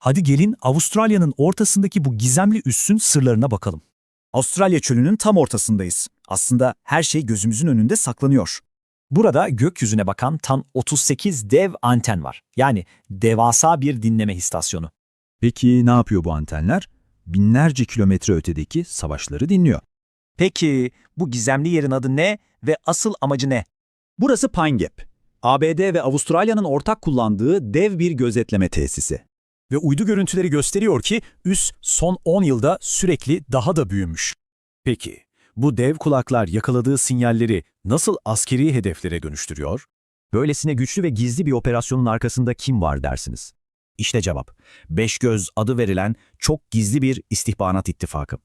Hadi gelin Avustralya'nın ortasındaki bu gizemli üssün sırlarına bakalım. Avustralya çölünün tam ortasındayız. Aslında her şey gözümüzün önünde saklanıyor. Burada gökyüzüne bakan tam 38 dev anten var. Yani devasa bir dinleme istasyonu. Peki ne yapıyor bu antenler? Binlerce kilometre ötedeki savaşları dinliyor. Peki bu gizemli yerin adı ne ve asıl amacı ne? Burası Pine Gap. ABD ve Avustralya'nın ortak kullandığı dev bir gözetleme tesisi. Ve uydu görüntüleri gösteriyor ki üs son 10 yılda sürekli daha da büyümüş. Peki, bu dev kulaklar yakaladığı sinyalleri nasıl askeri hedeflere dönüştürüyor? Böylesine güçlü ve gizli bir operasyonun arkasında kim var dersiniz? İşte cevap. Beş Göz adı verilen çok gizli bir istihbarat ittifakı.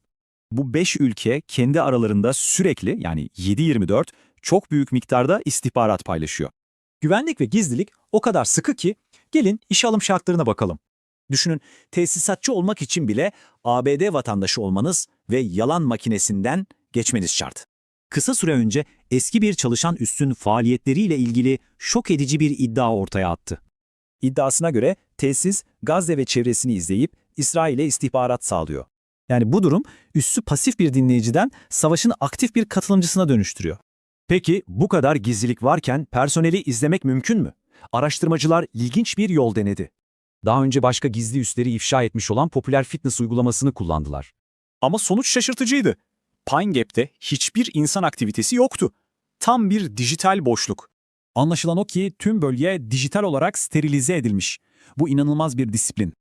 Bu beş ülke kendi aralarında sürekli yani 7-24 çok büyük miktarda istihbarat paylaşıyor. Güvenlik ve gizlilik o kadar sıkı ki gelin işe alım şartlarına bakalım. Düşünün tesisatçı olmak için bile ABD vatandaşı olmanız ve yalan makinesinden geçmeniz şart. Kısa süre önce eski bir çalışan üssün faaliyetleriyle ilgili şok edici bir iddia ortaya attı. İddiasına göre tesis Gazze ve çevresini izleyip İsrail'e istihbarat sağlıyor. Yani bu durum üssü pasif bir dinleyiciden savaşın aktif bir katılımcısına dönüştürüyor. Peki bu kadar gizlilik varken personeli izlemek mümkün mü? Araştırmacılar ilginç bir yol denedi. Daha önce başka gizli üsleri ifşa etmiş olan popüler fitness uygulamasını kullandılar. Ama sonuç şaşırtıcıydı. Pine Gap'te hiçbir insan aktivitesi yoktu. Tam bir dijital boşluk. Anlaşılan o ki tüm bölge dijital olarak sterilize edilmiş. Bu inanılmaz bir disiplin.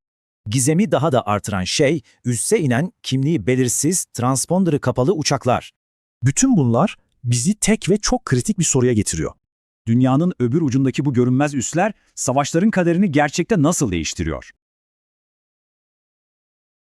Gizemi daha da artıran şey, üsse inen kimliği belirsiz, transponderı kapalı uçaklar. Bütün bunlar bizi tek ve çok kritik bir soruya getiriyor. Dünyanın öbür ucundaki bu görünmez üsler savaşların kaderini gerçekte nasıl değiştiriyor?